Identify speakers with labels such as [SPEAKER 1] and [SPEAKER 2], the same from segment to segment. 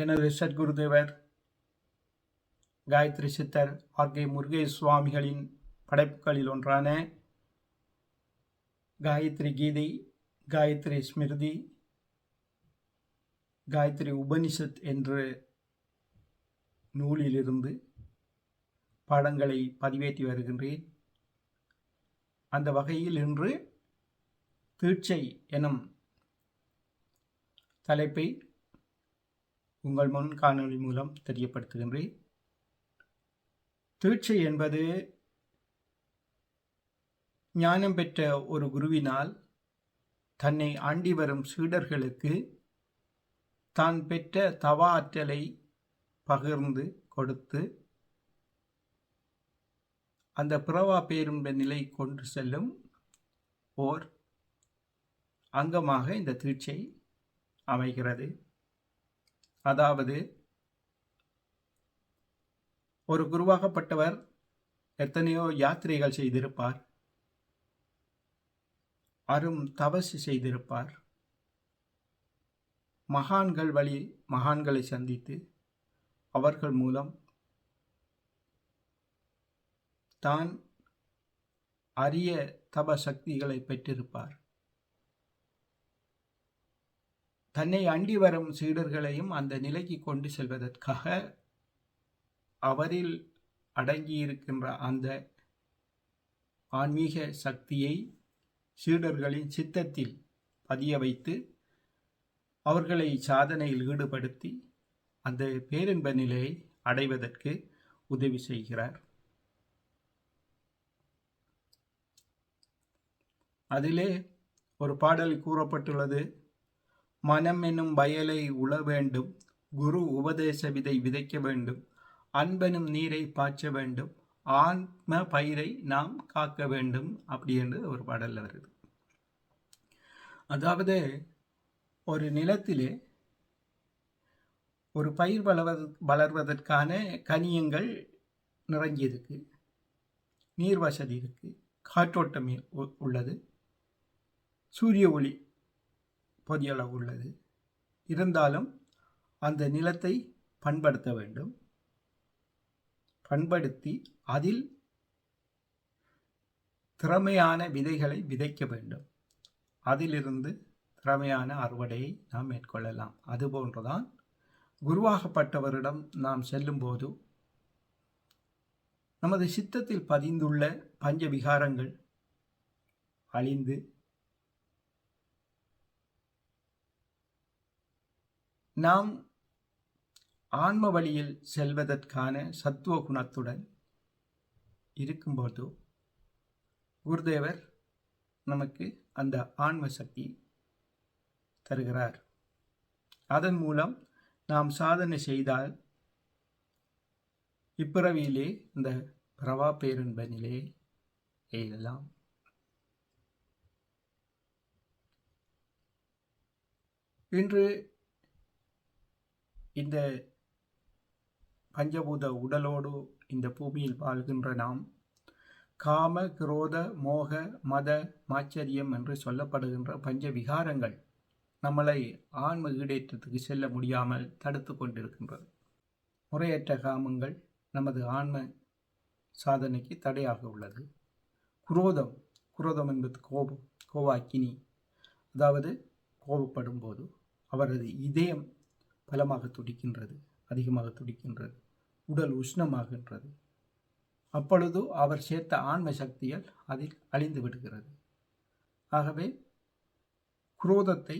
[SPEAKER 1] எனது சத்குருதேவர் காயத்ரி சித்தர் ஆர்கே முருகே முருகேஷ் சுவாமிகளின் படைப்புகளில் ஒன்றான காயத்ரி கீதை காயத்ரி ஸ்மிருதி காயத்ரி உபனிஷத் என்ற நூலிலிருந்து பாடங்களை பதிவேற்றி வருகின்றேன். அந்த வகையில் இன்று தீட்சை எனும் தலைப்பை உங்கள் முன் காணொளி மூலம் தெரியப்படுத்துகின்றேன். திருச்சி என்பது ஞானம் பெற்ற ஒரு குருவினால் தன்னை ஆண்டி வரும் சீடர்களுக்கு தான் பெற்ற தவ ஆற்றலை பகிர்ந்து கொடுத்து அந்த பிறவா பேருண்ட நிலை கொண்டு செல்லும் ஓர் அங்கமாக இந்த திருச்சை அமைகிறது. அதாவது ஒரு குருவாகப்பட்டவர் எத்தனையோ யாத்திரைகள் செய்திருப்பார். அரும் தபசு செய்திருப்பார். மகான்கள் வழி மகான்களை சந்தித்து அவர்கள் மூலம் தான் அரிய தப சக்திகளை பெற்றிருப்பார். தன்னை அண்டி வரும் சீடர்களையும் அந்த நிலைக்கு கொண்டு செல்வதற்காக அவரில் அடங்கியிருக்கின்ற அந்த ஆன்மீக சக்தியை சீடர்களின் சித்தத்தில் பதிய வைத்து அவர்களை சாதனையில் ஈடுபடுத்தி அந்த பேரின்ப நிலையை அடைவதற்கு உதவி செய்கிறார். அதிலே ஒரு பாடல் கூறப்பட்டுள்ளது. மனம் என்னும் வயலை உழ வேண்டும் குரு உபதேச விதை விதைக்க வேண்டும். அன்பெனும் நீரை பாய்ச்ச வேண்டும். ஆன்ம பயிரை நாம் காக்க வேண்டும் அப்படி என்று ஒரு பாடலில் வருது. அதாவது ஒரு நிலத்திலே ஒரு பயிர் வளர்வது வளர்வதற்கான கனியங்கள் நிறைஞ்சிருக்கு நீர் வசதி இருக்குது காற்றோட்டம் உள்ளது. சூரிய ஒளி பொதியளவு உள்ளது இருந்தாலும் அந்த நிலத்தை பண்படுத்த வேண்டும். பண்படுத்தி அதில் திறமையான விதைகளை விதைக்க வேண்டும். அதிலிருந்து திறமையான அறுவடையை நாம் மேற்கொள்ளலாம். அதுபோன்றுதான் குருவாகப்பட்டவரிடம் நாம் செல்லும்போது நமது சித்தத்தில் பதிந்துள்ள பஞ்ச விகாரங்கள் அழிந்து நாம் ஆன்ம வழியில் செல்வதற்கான சத்துவ குணத்துடன் இருக்கும்போது குருதேவர் நமக்கு அந்த ஆன்ம சக்தி தருகிறார். அதன் மூலம் நாம் சாதனை செய்தால் இப்பிறவியிலே இந்த பிரவா பேருன்ப நிலையை எய்தலாம் இன்று இந்த பஞ்சபூத உடலோடு இந்த பூமியில் வாழ்கின்ற நாம் காம குரோத மோக மத மாச்சரியம் என்று சொல்லப்படுகின்ற பஞ்ச விகாரங்கள் நம்மளை ஆன்ம ஈடேற்றத்துக்கு செல்ல முடியாமல் தடுத்து கொண்டிருக்கின்றது. முறையற்ற காமங்கள் நமது ஆன்ம சாதனைக்கு தடையாக உள்ளது. குரோதம் குரோதம் என்பது கோபம் கோவாக்கினி அதாவது கோபப்படும் போது அவரது இதயம் பலமாக துடிக்கின்றது அதிகமாக துடிக்கின்றது உடல் உஷ்ணமாகின்றது. அப்பொழுது அவர் சேர்த்த ஆன்ம சக்திகள் அதில் அழிந்து விடுகிறது. ஆகவே குரோதத்தை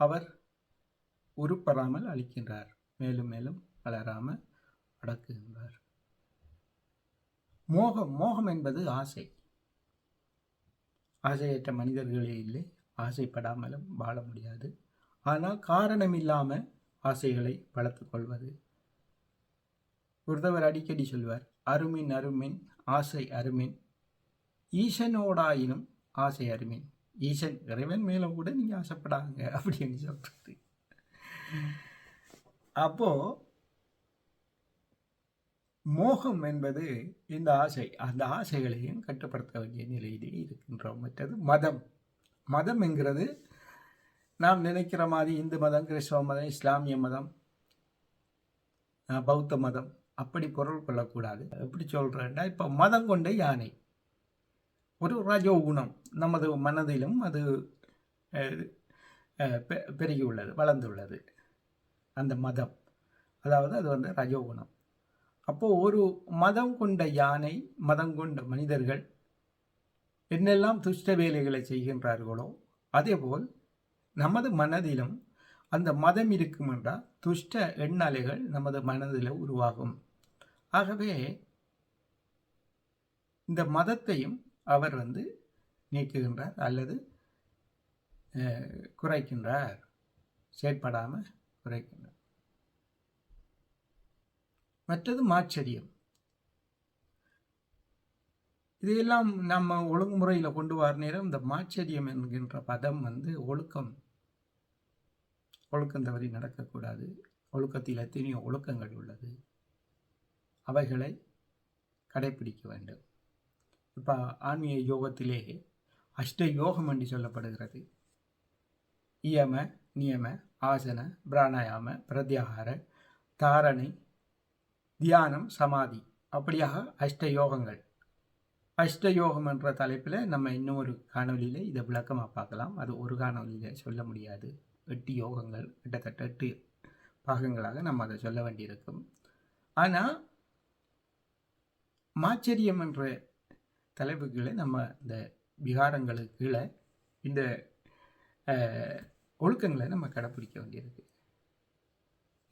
[SPEAKER 1] அவர் உருப்பெறாமல் அளிக்கின்றார் மேலும் மேலும் வளராமல் அடக்குகின்றார். மோகம் மோகம் என்பது ஆசை. ஆசையற்ற மனிதர்களே இல்லை. ஆசைப்படாமலும் வாழ முடியாது. ஆனால் காரணம் இல்லாமல் ஆசைகளை வளர்த்து கொள்வது. ஒருத்தவர் அடிக்கடி சொல்வார் அருமின் அருமின் ஆசை அருமின். ஈசனோடாயினும் ஆசை அருமின். ஈசன் இறைவன் மேலே கூட நீங்கள் ஆசைப்படாங்க அப்படின்னு சொல்கிறது அப்போ மோகம் என்பது இந்த ஆசை அந்த ஆசைகளையும் கட்டுப்படுத்த வேண்டிய நிலையிலே இருக்கின்றோம். மற்றது மதம். மதம் என்கிறது நாம் நினைக்கிற மாதிரி இந்து மதம் கிறிஸ்தவ மதம் இஸ்லாமிய மதம் பௌத்த மதம் அப்படி பொருள் கொள்ளக்கூடாது. எப்படி சொல்கிறேன்னா இப்போ மதம் கொண்ட யானை. ஒரு ரஜோகுணம் நமது மனதிலும் அது பெ- பெருகி உள்ளது வளர்ந்துள்ளது. அந்த மதம். அதாவது அது வந்து ரஜோகுணம் அப்போது ஒரு மதம் கொண்ட யானை மதம் கொண்ட மனிதர்கள் என்னெல்லாம் துஷ்ட வேலைகளை செய்கின்றார்களோ அதேபோல் நமது மனதிலும் அந்த மதம் இருக்கும் என்றால் துஷ்ட எண்ணலைகள் நமது மனதில் உருவாகும். ஆகவே இந்த மதத்தையும் அவர் வந்து நீக்குகின்றார் அல்லது குறைக்கின்றார். செயற்படாமல் குறைக்கின்றார். மற்றது மாச்சரியம். இதையெல்லாம் நம்ம ஒழுங்குமுறையில் கொண்டு வர நேரம் இந்த மாச்சரியம் என்கின்ற பதம் வந்து ஒழுக்கம். ஒழுக்கம் தவறி நடக்கக்கூடாது. ஒழுக்கத்தில் எத்தனையோ ஒழுக்கங்கள் உள்ளது. அவைகளை கடைப்பிடிக்க வேண்டும். இப்போ ஆன்மீக யோகத்திலே அஷ்ட யோகம் என்று சொல்லப்படுகிறது. இயம நியம ஆசன பிராணாயாம பிரத்யாகார தாரணை தியானம் சமாதி. அப்படியாக அஷ்ட யோகங்கள். அஷ்ட யோகம் என்ற தலைப்பில் நம்ம இன்னொரு காணொலியில் இதை விளக்கமாக பார்க்கலாம். அது ஒரு காணொலியில் சொல்ல முடியாது. எட்டு யோகங்கள் கிட்டத்தட்ட எட்டு பாகங்களாக நம்ம அதை சொல்ல வேண்டியிருக்கும். ஆனால் மாச்சரியம் என்ற தலைப்புகளை நம்ம இந்த விகாரங்களுக்கு கீழே இந்த ஒழுக்கங்களை நம்ம கடைப்பிடிக்க வேண்டியிருக்கு.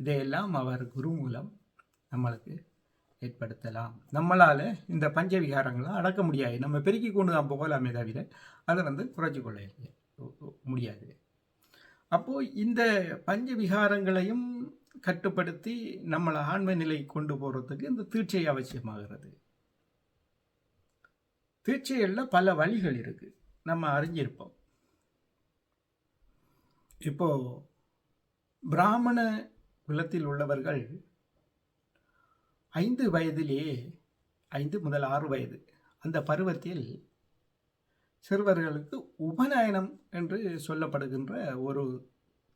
[SPEAKER 1] இதையெல்லாம் அவர் குரு மூலம் நம்மளுக்கு ஏற்படுத்தலாம். நம்மளால் இந்த பஞ்ச விகாரங்களை அடக்க முடியாது. நம்ம பெருக்கி கொண்டு தான் போகலாமே தவிர அதை வந்து குறைச்சி கொள்ள முடியாது. அப்போது இந்த பஞ்ச விகாரங்களையும் கட்டுப்படுத்தி நம்மளை ஆன்ம நிலை கொண்டு போகிறதுக்கு இந்த தீட்சை அவசியமாகிறது. தீட்சைகளில் பல வழிகள் இருக்குது நம்ம அறிஞ்சிருப்போம். இப்போது பிராமண குலத்தில் உள்ளவர்கள் ஐந்து வயதிலேயே ஐந்து முதல் ஆறு வயது அந்த பருவத்தில் சிறுவர்களுக்கு உபநயனம் என்று சொல்லப்படுகின்ற ஒரு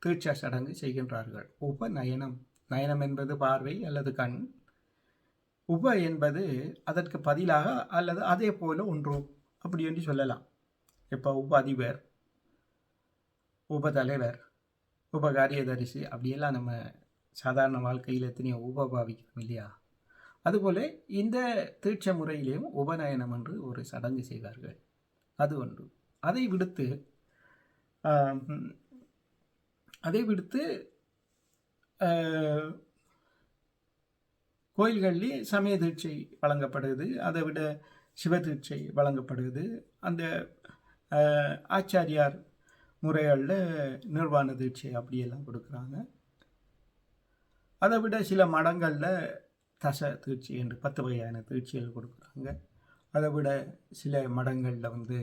[SPEAKER 1] தீட்சா சடங்கு செய்கின்றார்கள். உபநயனம். நயனம் என்பது பார்வை அல்லது கண். உப என்பது அதற்கு பதிலாக அல்லது அதே போல ஒன்று அப்படி என்று சொல்லலாம். இப்போ உப அதிபர் உப தலைவர் உப காரியதரிசி அப்படியெல்லாம் நம்ம சாதாரண வாழ்க்கையில் எத்தனையோ உப பாவிக்கிறோம் இல்லையா? அதுபோல இந்த தீட்ச முறையிலேயும் உபநயனம் என்று ஒரு சடங்கு செய்வார்கள். அது ஒன்று. அதை விடுத்து அதை விடுத்து ஆஹ், சமய தீட்சை வழங்கப்படுது. அதை விட சிவ தீட்சை வழங்கப்படுது. அந்த ஆச்சாரியார் முறைகளில் நிர்வாண தீட்சை அப்படியெல்லாம் கொடுக்குறாங்க. அதை விட சில மடங்களில் தச தீட்சி என்று பத்து வகையான தீட்சிகள் கொடுக்குறாங்க. அதை விட சில மடங்களில் வந்து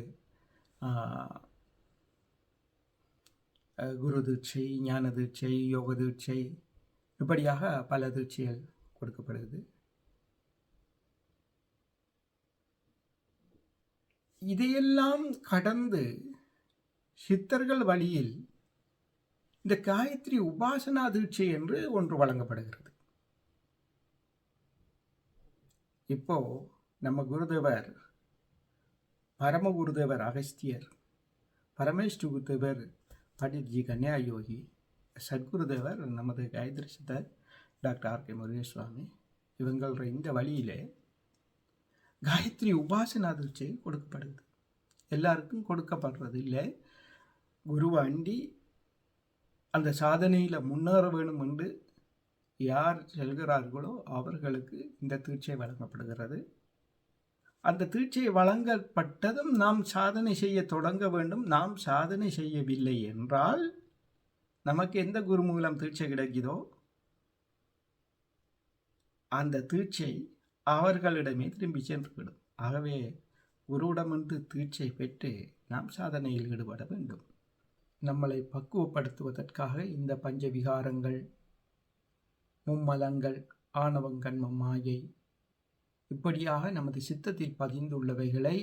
[SPEAKER 1] குரு தீட்சை ஞான தீட்சை யோக தீட்சை இப்படியாக பல தீட்சைகள் கொடுக்கப்படுது. இதையெல்லாம் கடந்து சித்தர்கள் வழியில் இந்த காயத்ரி உபாசனா தீட்சை என்று ஒன்று வழங்கப்படுகிறது. இப்போ நம்ம குருதேவர் பரம குருதேவர் அகஸ்தியர் பரமேஷ்டு குருதேவர் பண்டிட்ஜி கன்யாயோகி சத்குருதேவர் நமது காயத்ரி சித்தர் டாக்டர் ஆர் கே முருகேஸ்வாமி இவங்கள இந்த வழியிலே காயத்ரி உபாசனா தீட்சை கொடுக்கப்படுது. எல்லாருக்கும் கொடுக்கப்படுறது இல்லை. குருவை அண்டி அந்த சாதனையில் முன்னேற வேணும் என்று யார் செல்கிறார்களோ அவர்களுக்கு இந்த தீட்சை வழங்கப்படுகிறது. அந்த தீட்சை வழங்கப்பட்டதும் நாம் சாதனை செய்ய தொடங்க வேண்டும். நாம் சாதனை செய்யவில்லை என்றால் நமக்கு எந்த குரு மூலம் தீட்சை கிடைக்குதோ? அந்த தீட்சை அவர்களிடமே திரும்பி சென்றுவிடும். ஆகவே குருவிடமிருந்து தீட்சை பெற்று நாம் சாதனையில் ஈடுபட வேண்டும். நம்மளை பக்குவப்படுத்துவதற்காக இந்த பஞ்ச விகாரங்கள் மும்மலங்கள் ஆணவங்கண்மம் மாயை. இப்படியாக நமது சித்தத்தில் பதிந்துள்ளவைகளை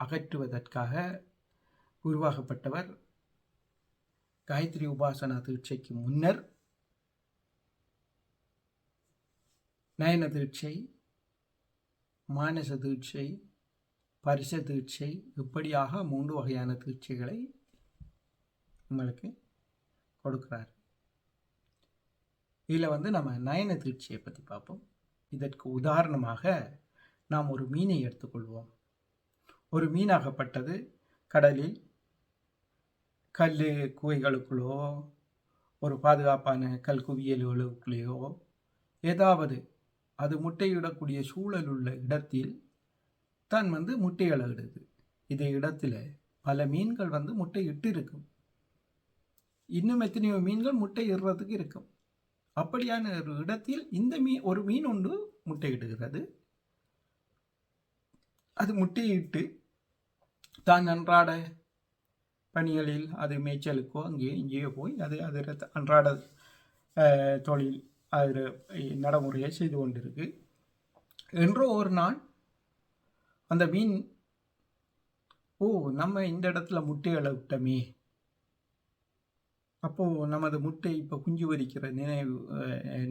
[SPEAKER 1] அகற்றுவதற்காக உருவாக்கப்பட்டவர் காயத்ரி உபாசனா தீட்சைக்கு முன்னர் நயன தீட்சை மானச தீட்சை பரிச தீட்சை இப்படியாக மூன்று வகையான தீட்சைகளை உங்களுக்கு கொடுக்கிறார். இதில் வந்து நம்ம நயன திருச்சியை பற்றி பார்ப்போம். இதற்கு உதாரணமாக நாம் ஒரு மீனை எடுத்துக்கொள்வோம். ஒரு மீனாகப்பட்டது கடலில் கல் குவைகளுக்குள்ளோ ஒரு பாதுகாப்பான கல் குவியல்களுக்குள்ளேயோ ஏதாவது அது முட்டையிடக்கூடிய சூழல் உள்ள இடத்தில் தான் வந்து முட்டையிடுது இதே இடத்துல பல மீன்கள் வந்து முட்டை இட்டு இருக்கும். இன்னும் எத்தனையோ மீன்கள் முட்டை இடுறதுக்கு இருக்கும். அப்படியான ஒரு இடத்தில் இந்த மீன் ஒரு மீன் ஒன்று முட்டையிடுகிறது. அது முட்டையிட்டு தான் அன்றாட பணிகளில் அது மேய்ச்சலுக்கோ அங்கேயோ இங்கேயோ போய் அது அது அன்றாட தொழில் அது நடைமுறையை செய்து கொண்டிருக்கு. என்றோ ஒரு நாள் அந்த மீன் ஓ நம்ம இந்த இடத்துல முட்டைகளை விட்டோமே அப்போது நமது முட்டை இப்போ குஞ்சு வரிக்கிற நினைவு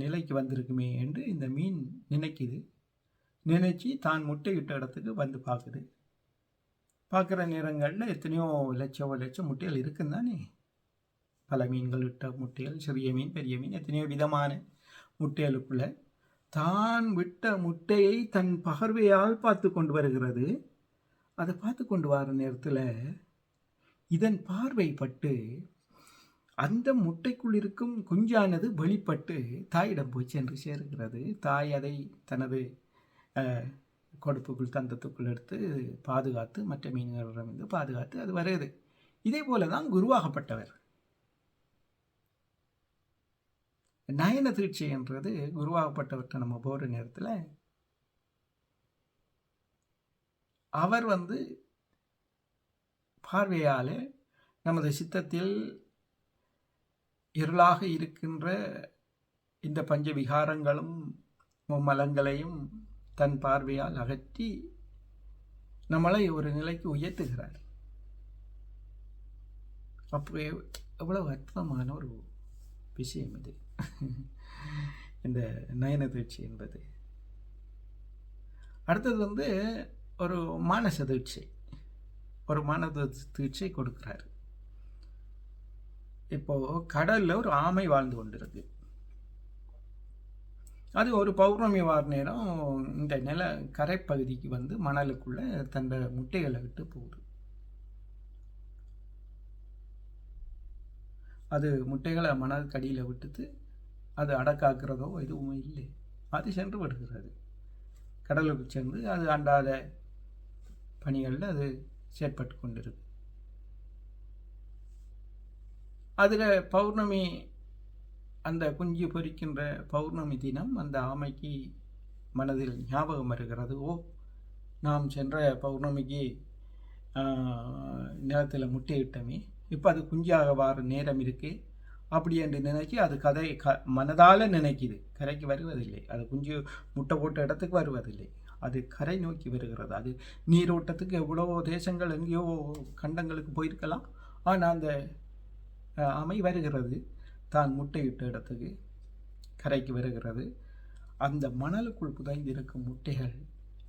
[SPEAKER 1] நிலைக்கு வந்திருக்குமே என்று இந்த மீன் நினைக்குது. நினைச்சு தான் முட்டையிட்ட இடத்துக்கு வந்து பார்க்குது பார்க்குற நேரங்களில் எத்தனையோ லட்சம் லட்சம் முட்டைகள் இருக்குன்னு தானே? பல மீன்கள் விட்ட முட்டைகள் சிறிய மீன் பெரிய மீன் எத்தனையோ விதமான முட்டைகளுக்குள்ள தான் விட்ட முட்டையை தன் பகர்வையால் பார்த்து கொண்டு வருகிறது. அதை பார்த்து கொண்டு வர நேரத்தில் இதன் பார்வைப்பட்டு அந்த முட்டைக்குள் இருக்கும் குஞ்சானது வெளிப்பட்டு தாயிடம் போய் சென்று சேருகிறது. தாய் அதை தனது கொடுப்புக்குள் தந்தத்துக்குள் எடுத்து பாதுகாத்து மற்ற மீன்களிடமிருந்து பாதுகாத்து அது வருது. இதே போல தான் குருவாகப்பட்டவர் நயன தீட்சை என்றது குருவாகப்பட்டவர்கிட்ட நம்ம போகிற நேரத்தில் அவர் வந்து பார்வையால் நமது சித்தத்தில் இருளாக இருக்கின்ற இந்த பஞ்ச விகாரங்களும் மலங்களையும் தன் பார்வையால் அகற்றி நம்மளை ஒரு நிலைக்கு உயர்த்துகிறார். அப்போ எவ்வளவு அற்புதமான ஒரு விஷயம் இது. இந்த நயன தீட்சை என்பது. அடுத்தது வந்து ஒரு மானச தீட்சை ஒரு மானத தீட்சை கொடுக்கிறார். இப்போது கடலில் ஒரு ஆமை வாழ்ந்து கொண்டிருக்கு. அது ஒரு பௌர்ணமி வார நேரம் இந்த நில கரைப்பகுதிக்கு வந்து மணலுக்குள்ளே தன்னோட முட்டைகளை விட்டு போகுது. அது முட்டைகளை மணல் கடியில் விட்டுட்டு அது அடக்காக்குறதோ எதுவுமே இல்லை. அது சென்று விடுகிறது. கடலுக்கு சென்று அது அண்டாத பணிகளில் அது செயற்பட்டு கொண்டிருக்கு. அதில் பௌர்ணமி அந்த குஞ்சு பொறிக்கின்ற பௌர்ணமி தினம் அந்த ஆமைக்கு மனதில் ஞாபகம் வருகிறது. ஓ நாம் சென்ற பௌர்ணமிக்கு நிலத்தில் முட்டையிட்டோமே இப்போ அது குஞ்சாக வார நேரம் இருக்குது அப்படி என்று நினைச்சு அது கதை க மனதால் நினைக்குது. கரைக்கு வருவதில்லை. அது குஞ்சு முட்டை போட்ட இடத்துக்கு வருவதில்லை. அது கரை நோக்கி வருகிறது. அது நீரோட்டத்துக்கு எவ்வளோ தேசங்கள் எங்கேயோ கண்டங்களுக்கு போயிருக்கலாம். ஆனால் அந்த அமை ஆமை வருகிறது. தான் முட்டையிட்ட இடத்துக்கு கரைக்கு வருகிறது. அந்த மணலுக்குள் புதைந்திருக்கும் முட்டைகள்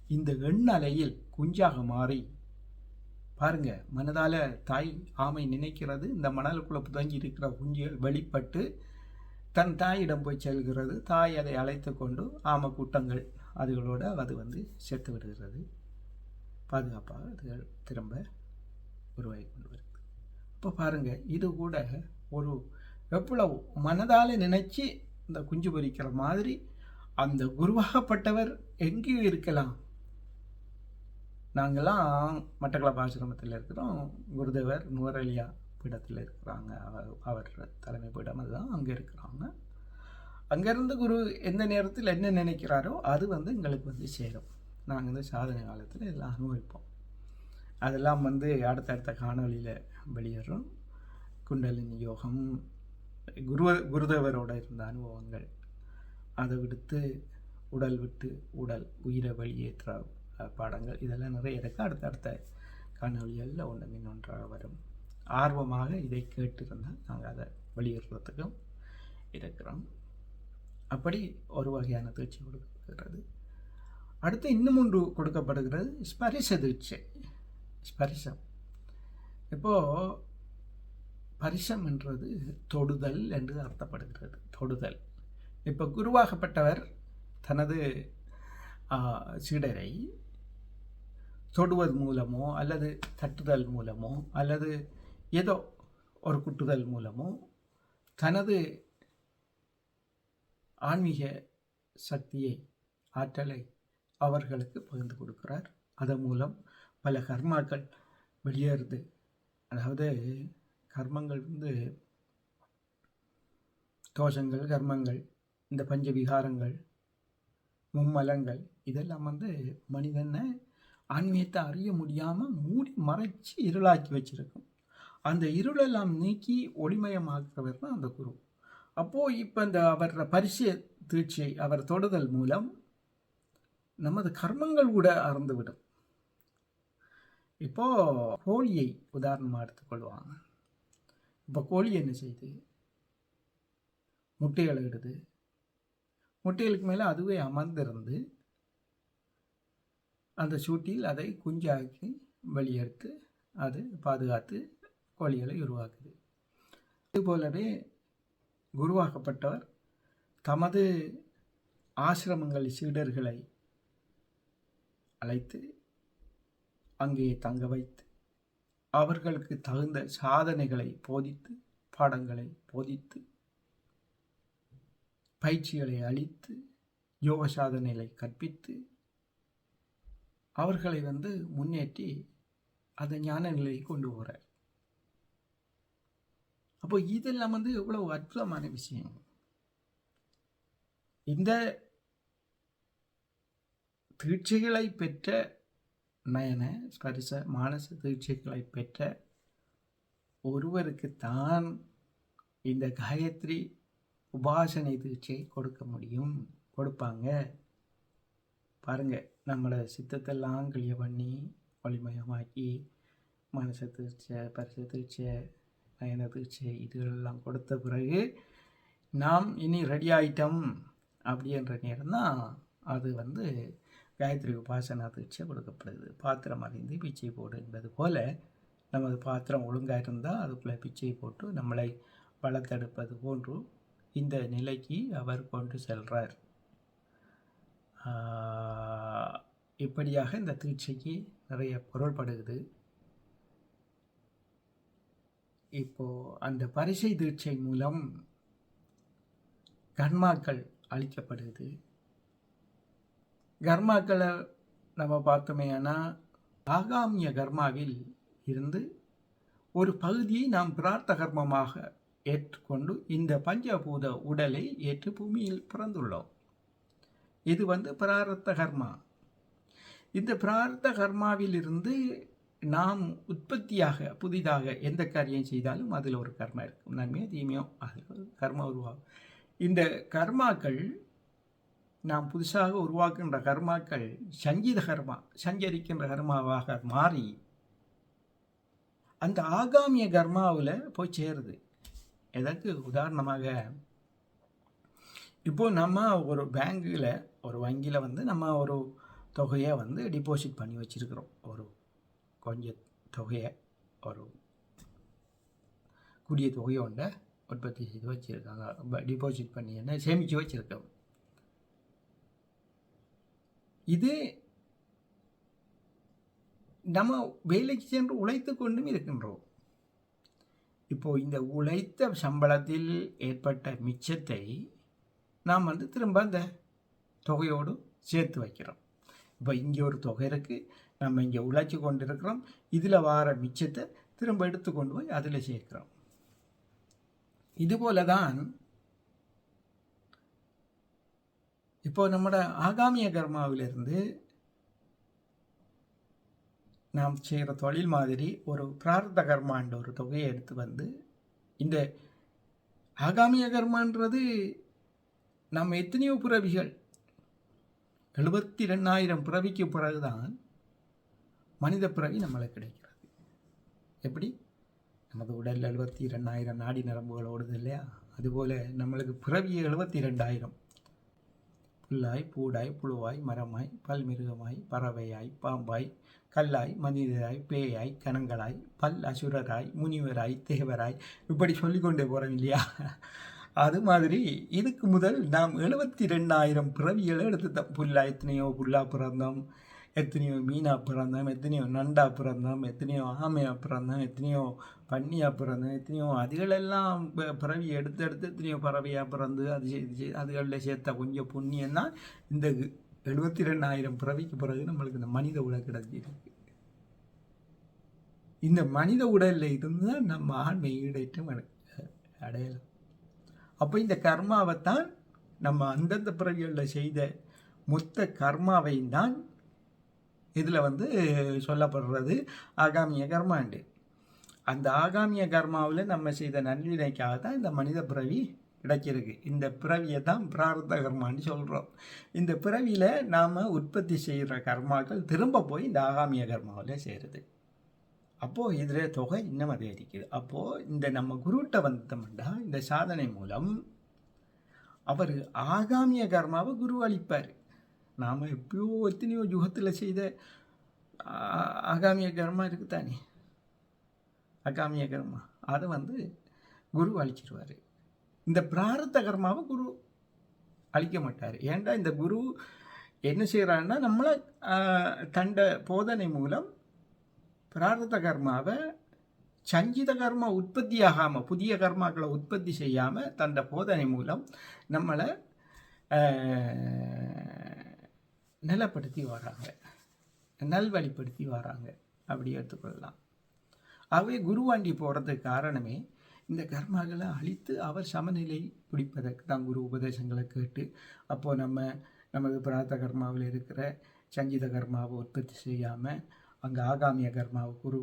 [SPEAKER 1] இந்த எண்ணலையில் குஞ்சாக மாறி பாருங்க மனதால தாய் ஆமை நினைக்கிறது. இந்த மணலுக்குள்ளே புதங்கி இருக்கிற குஞ்சுகள் வெளிப்பட்டு தன் தாயிடம் போய் செல்கிறது. தாய் அதை அழைத்து கொண்டு ஆமை கூட்டங்கள் அதுகளோட அது வந்து சேர்த்து விடுகிறது. பாதுகாப்பாக அதுகள் திரும்ப உருவாகி கொண்டு வருது இப்போ பாருங்க இது கூட ஒரு எவ்வளவு மனதால் நினச்சி இந்த குஞ்சு பொரிக்கிற மாதிரி அந்த குருவாகப்பட்டவர் எங்கேயும் இருக்கலாம். நாங்கள்லாம் மட்டக்களப்பு ஆசிரமத்தில் இருக்கிறோம். குருதேவர் நுவரலியா பீடத்தில் இருக்கிறாங்க. அவர் அவர் தலைமை பீடம் அதுதான். அங்கே இருக்கிறாங்க. அங்கேருந்து குரு எந்த நேரத்தில் என்ன நினைக்கிறாரோ அது வந்து எங்களுக்கு வந்து சேரும். நாங்கள் வந்து சாதனை காலத்தில் எல்லாம் அனுபவிப்போம். அதெல்லாம் வந்து அடுத்தடுத்த காணொலியில் வெளியேறும். குண்டலினி யோகம் குரு குருதேவரோட இருந்த அனுபவங்கள் அதை விடுத்து உடல் விட்டு உடல் உயிரை வெளியேற்ற பாடங்கள் இதெல்லாம் நிறைய இருக்குது அடுத்தடுத்த காணொலிகளில் ஒன்று மின் ஒன்றாக வரும். ஆர்வமாக இதை கேட்டிருந்தால் நாங்கள் அதை வெளியேறுறதுக்கும் இருக்கிறோம். அப்படி ஒரு வகையான தீட்சை கொடுக்கப்படுகிறது அடுத்து இன்னும் ஒன்று கொடுக்கப்படுகிறது ஸ்பரிச தீட்சை. ஸ்பரிசம் இப்போது பரிசம் என்றது தொடுதல் என்று அர்த்தப்படுகிறது. தொடுதல். இப்போ குருவாகப்பட்டவர் தனது சீடரை தொடுவது மூலமோ அல்லது தட்டுதல் மூலமோ அல்லது ஏதோ ஒரு குட்டுதல் மூலமோ தனது ஆன்மீக சக்தியை ஆற்றலை அவர்களுக்கு பகிர்ந்து கொடுக்கிறார். அதன் மூலம் பல கர்மாக்கள் வெளியேறுது. அதாவது கர்மங்கள் வந்து தோஷங்கள் கர்மங்கள் இந்த பஞ்ச விகாரங்கள் மும்மலங்கள் இதெல்லாம் வந்து மனிதனை ஆன்மீகத்தை அறிய முடியாமல் மூடி மறைச்சி இருளாக்கி வச்சுருக்கும். அந்த இருளெல்லாம் நீக்கி ஒளிமயமாக்குறவர் தான் அந்த குரு. அப்போது இப்போ இந்த அவர் பரிசு தீட்சை அவர் தொடுதல் மூலம் நமது கர்மங்கள் கூட அறந்துவிடும். இப்போது கோழியை உதாரணமாக எடுத்துக்கொள்வாங்க. இப்போ கோழி என்ன செய்யுது முட்டைகளை இடுது. முட்டைகளுக்கு மேலே அதுவே அமர்ந்திருந்து அந்த சூட்டில் அதை குஞ்சாக்கி வெளியெடுத்து அது பாதுகாத்து கோழிகளை உருவாக்குது. இதுபோலவே குருவாக்கப்பட்டவர் தமது ஆசிரமங்கள் சீடர்களை அழைத்து அங்கே தங்க வைத்து அவர்களுக்கு தகுந்த சாதனைகளை போதித்து பாடங்களை போதித்து பயிற்சிகளை அளித்து யோக சாதனைகளை கற்பித்து அவர்களை வந்து முன்னேற்றி அதை ஞான நிலையை கொண்டு போகிறார் அப்போ இதெல்லாம் வந்து எவ்வளவு அற்புதமான விஷயம். இந்த தீட்சைகளை பெற்ற நயன ஸ்பரிச மானச தீட்சைகளை பெற்ற ஒருவருக்கு தான் இந்த காயத்ரி உபாசனை தீட்சை கொடுக்க முடியும். கொடுப்பாங்க. பாருங்கள் நம்மளை சித்தத்தெல்லாம் கிளிய பண்ணி ஒளிமயமாக்கி மனச தீட்சை பரிச தீட்சை நயன தீட்சை இதுகளெல்லாம் கொடுத்த பிறகு நாம் இனி ரெடி ஆகிட்டோம் அப்படின்ற நேரம் தான் அது வந்து காயத்ரி உபாசனா தீட்சை கொடுக்கப்படுது. பாத்திரம் அறிந்து பிச்சை போடு என்பது போல நமது பாத்திரம் ஒழுங்காக இருந்தால் அதுக்குள்ளே பிச்சை போட்டு நம்மளை வளர்த்தெடுப்பது போன்று இந்த நிலைக்கு அவர் கொண்டு செல்கிறார் இப்படியாக இந்த தீட்சைக்கு நிறைய பொருள்படுகிறது. இப்போது அந்த பரிசை தீட்சை மூலம் கர்மாக்கள் அழிக்கப்படுகிறது கர்மாக்களை நம்ம பார்த்தோமேனா ஆகாமிய கர்மாவில் இருந்து ஒரு பகுதியை நாம் பிரார்த்த கர்மமாக ஏற்றுக்கொண்டு இந்த பஞ்சபூத உடலை ஏற்று பூமியில் பிறந்துள்ளோம். இது வந்து பிராரத்த கர்மா. இந்த பிரார்த்த கர்மாவிலிருந்து நாம் உற்பத்தியாக புதிதாக எந்த காரியம் செய்தாலும் அதில் ஒரு கர்மா இருக்கும். நன்மையோ தீமையோ அதில் ஒரு கர்மா உருவாகும். இந்த கர்மாக்கள் நாம் புதுசாக உருவாக்குகின்ற கர்மாக்கள் சங்கீத கர்மா சஞ்சரிக்கின்ற கர்மாவாக மாறி அந்த ஆகாமிய கர்மாவில் போய் சேருது. எதற்கு? உதாரணமாக இப்போது நம்ம ஒரு பேங்க்கில் ஒரு வங்கியில் வந்து நம்ம ஒரு தொகையை வந்து டிபாசிட் பண்ணி வச்சுருக்கிறோம். ஒரு கொஞ்சம் தொகையை ஒரு கூடிய தொகையை ஒன்றை உற்பத்தி செய்து வச்சுருக்காங்க. டிபாசிட் பண்ணி என்ன சேமித்து வச்சுருக்கோம். இது நம்ம வேலைக்கு சென்று உழைத்து கொண்டும் இருக்கின்றோம். இப்போ இந்த உழைத்த சம்பளத்தில் ஏற்பட்ட மிச்சத்தை நாம் வந்து திரும்ப அந்த தொகையோடு சேர்த்து வைக்கிறோம். இப்போ இங்கே ஒரு தொகை இருக்குது நம்ம இங்கே உழைச்சி கொண்டு இருக்கிறோம் இதில் வார மிச்சத்தை திரும்ப எடுத்து கொண்டு போய் அதில் சேர்க்கிறோம். இதுபோல தான் இப்போ நம்மட ஆகாமிய கர்மாவிலிருந்து நாம் செய்கிற தொழில் மாதிரி ஒரு பிரார்த்த கர்மான்ற ஒரு தொகையை எடுத்து வந்து இந்த ஆகாமிய கர்மான்றது நம்ம எத்தனையோ பிறவிகள் எழுபத்தி ரெண்டாயிரம் பிறவிக்கு பிறகுதான் மனித பிறவி நம்மளுக்கு கிடைக்கிறது. எப்படி? நமது உடல் எழுபத்தி ரெண்டாயிரம் நாடி நரம்புகள் ஓடுது இல்லையா? அதுபோல் நம்மளுக்கு பிறவி எழுபத்தி ரெண்டாயிரம் புல்லாய் பூடாய் புழுவாய் மரமாய் பல்மிருகமாய் பறவையாய் பாம்பாய் கல்லாய் மனிதராய் பேயாய் கணங்களாய் பல் அசுரராய் முனிவராய் தேவராய். இப்படி சொல்லிக்கொண்டே போகிறோம் இல்லையா? அது மாதிரி இதுக்கு முதல் நாம் எழுபத்தி ரெண்டாயிரம் பிறவிகளை எடுத்துட்டோம். புல்லா எத்தனையோ புல்லா பிறந்தோம். எத்தனையோ மீனா பிறந்தோம் எத்தனையோ நண்டா பிறந்தோம் எத்தனையோ ஆமையா பிறந்தோம் எத்தனையோ பன்னியா பிறந்தோம் எத்தனையோ அதுகளெல்லாம் ப- பிறவி எடுத்து எடுத்து எத்தனையோ பறவையாக பிறந்து அது செய்து செய்து அதுகளில் சேர்த்த கொஞ்சம் புண்ணியம் தான் இந்த எழுபத்தி ரெண்டாயிரம் பிறவிக்கு பிறகு நம்மளுக்கு இந்த மனித உடல் கிடைச்சிருக்கு. இந்த மனித உடலில் இருந்து தான் நம்ம ஆண்மை ஈடேற்றம் அடையலாம். அப்போ இந்த கர்மாவைத்தான் நம்ம அந்தந்த பிறவிகளில் செய்த மொத்த கர்மாவையும் தான் இதில் வந்து சொல்லப்படுறது ஆகாமிய கர்மாண்டு அந்த ஆகாமிய கர்மாவில் நம்ம செய்த நன்வினைக்காக தான் இந்த மனித பிறவி கிடைச்சிருக்கு இந்த பிறவியை தான் பிரார்த்த கர்மான்னு சொல்கிறோம் இந்த பிறவியில் நாம் உற்பத்தி செய்கிற கர்மாக்கள் திரும்ப போய் இந்த ஆகாமிய கர்மாவில் சேருது. அப்போது இதில் தொகை இன்னும் அதிகரிக்குது. அப்போது இந்த நம்ம குருட்ட வந்தோம்னா இந்த சாதனை மூலம் அவர் ஆகாமிய கர்மாவை குரு அளிப்பார். நாம் எப்பயோ எத்தனையோ யுகத்தில் செய்த அகாமிய ஆகாமிய கர்மா இருக்குதானே? அகாமிய கர்மா. அதை வந்து குரு அழிச்சிருவார். இந்த பிராரத்த கர்மாவை குரு அழிக்க மாட்டார். ஏன்டா இந்த குரு என்ன செய்கிறான்னா நம்மளை தண்ட போதனை மூலம் பிராரத்த கர்மாவை சஞ்சித கர்மா உற்பத்தி ஆகாமல் புதிய கர்மாக்களை உற்பத்தி செய்யாமல் தண்ட போதனை மூலம் நம்மளை நிலப்படுத்தி வராங்க. நல்வழிப்படுத்தி வராங்க. அப்படி எடுத்துக்கொள்ளலாம். ஆகவே குருவாண்டி போகிறதுக்கு காரணமே இந்த கர்மாக்களை அழித்து அவர் சமநிலை பிடிப்பதற்கு தான் குரு உபதேசங்களை கேட்டு அப்போது நம்ம நமது பிரார்த்த கர்மாவில் இருக்கிற சஞ்சித கர்மாவை உற்பத்தி செய்யாமல் அங்கே ஆகாமிய கர்மாவை குரு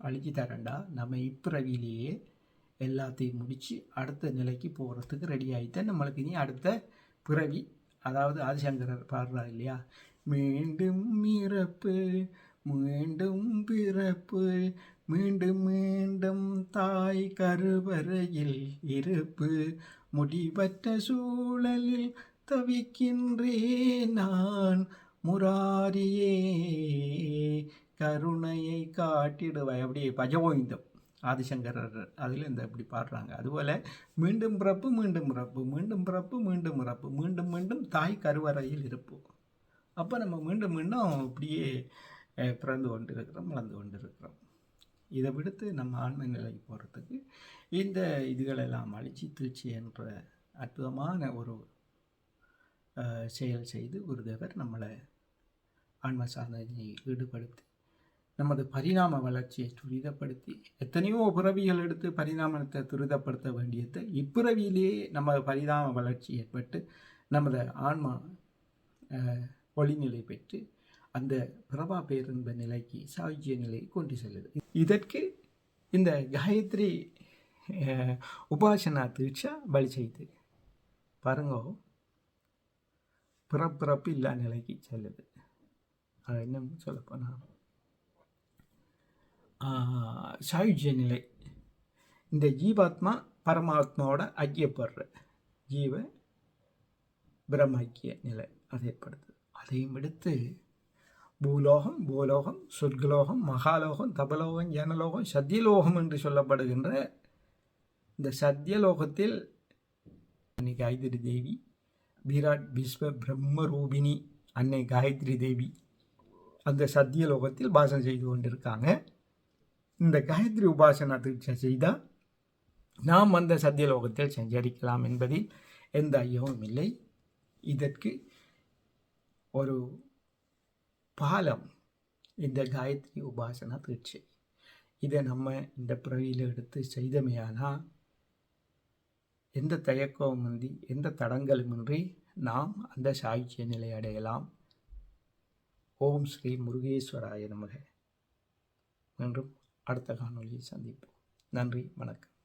[SPEAKER 1] அழிச்சு தரண்டா நம்ம இப்பிறவிலேயே எல்லாத்தையும் முடித்து அடுத்த நிலைக்கு போகிறதுக்கு ரெடி ஆகிட்டேன் நம்மளுக்கு இனி அடுத்த பிறவி அதாவது ஆதிசங்கரர் பாடுறார் இல்லையா? மீண்டும் இறப்பு மீண்டும் பிறப்பு மீண்டும் மீண்டும் தாய் கருவறையில் இருப்பு. முடிவற்ற சூழலில் தவிக்கின்றேன் நான் முராரியே. கருணையை காட்டிடுவாய். அப்படியே பஜகோவிந்தம் ஆதிசங்கரர் அதில் இந்த இப்படி பாடுறாங்க. அதுபோல் மீண்டும் பிறப்பு மீண்டும் பிறப்பு மீண்டும் பிறப்பு மீண்டும் பிறப்பு மீண்டும் மீண்டும் தாய் கருவறையில் இருப்போம் அப்போ நம்ம மீண்டும் மீண்டும் இப்படியே பிறந்து கொண்டு இருக்கிறோம் வளர்ந்து கொண்டு இருக்கிறோம் இதை விடுத்து நம்ம ஆன்ம நிலைக்கு போகிறதுக்கு இந்த இதுகளெல்லாம் அழிச்சு திருச்சி என்ற அற்புதமான ஒரு செயல் செய்து குருதேவர் நம்மளை ஆன்ம சாதனையை ஈடுபடுத்தி நமது பரிணாம வளர்ச்சியை துரிதப்படுத்தி எத்தனையோ பிறவிகள் எடுத்து பரிணாமத்தை துரிதப்படுத்த வேண்டியது இப்பிறவியிலேயே நமது பரிணாம வளர்ச்சி ஏற்பட்டு நமது ஆன்மா ஒளிநிலை பெற்று அந்த பிரபா பேருந்த நிலைக்கு சாகிய நிலையை கொண்டு செல்லுது. இதற்கு இந்த காயத்ரி உபாசனா தீட்சா பலி செய்து. பாருங்க. பிறப்பிறப்பு இல்லா நிலைக்கு செல்லுது. அது இன்னும் சொல்லப்போனால் சாயுஜ்ய நிலை இந்த ஜீவாத்மா பரமாத்மாவோட ஐக்கியப்படுற ஜீவ பிரம்மாக்கிய நிலை அதை ஏற்படுத்துது. அதையும் எடுத்து பூலோகம் பூலோகம் சொர்க்கலோகம் மகாலோகம் தபலோகம் ஜனலோகம் சத்தியலோகம் என்று சொல்லப்படுகின்ற இந்த சத்தியலோகத்தில் அன்னை காயத்ரி தேவி விராட் விஸ்வ பிரம்மரூபிணி அன்னை காயத்ரி தேவி அந்த சத்தியலோகத்தில் பாசனம் செய்து கொண்டிருக்காங்க. இந்த காயத்ரி உபாசனா தீட்சை செய்தால் நாம் அந்த சத்தியலோகத்தில் சஞ்சரிக்கலாம் என்பதில் எந்த ஐயமும் இல்லை. இதற்கு ஒரு பாலம் இந்த காயத்ரி உபாசனா தீட்சை இதை நம்ம இந்த பிறவியில் எடுத்து செய்தமையானால் எந்த தயக்கமுமின்றி எந்த தடங்களுமின்றி நாம் அந்த சாட்சிய நிலை அடையலாம். ஓம் ஸ்ரீ முருகேஸ்வராய நமக. மீண்டும் அடுத்த காணொலியை சந்திப்போம். நன்றி வணக்கம்.